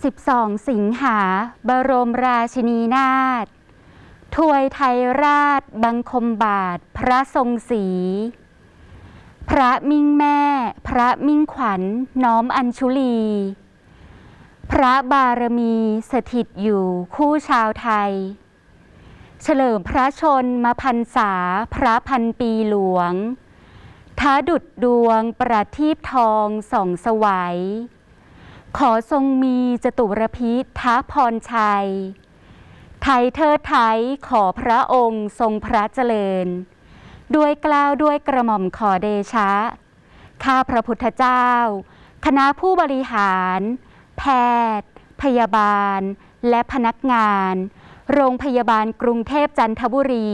12 สิงหา บรมราชินีนาถถวยไทยราชบังคมบาท พระทรงศรีพระมิ่งแม่ พระมิ่งขวัญ น้อมอัญชุลี พระบารมีสถิตอยู่คู่ชาวไทย เฉลิมพระชนมพรรษาพระพันปีหลวงท้าดุดดวงประทีปทองส่องสวัย ขอทรงมีจตุรพิษท้าพรชัย ไทยเทิดไทยขอพระองค์ทรงพระเจริญ ด้วยกล้าวด้วยกระหม่อมขอเดชะ ข้าพระพุทธเจ้า คณะผู้บริหาร แพทย์ พยาบาล และพนักงาน โรงพยาบาลกรุงเทพจันทบุรี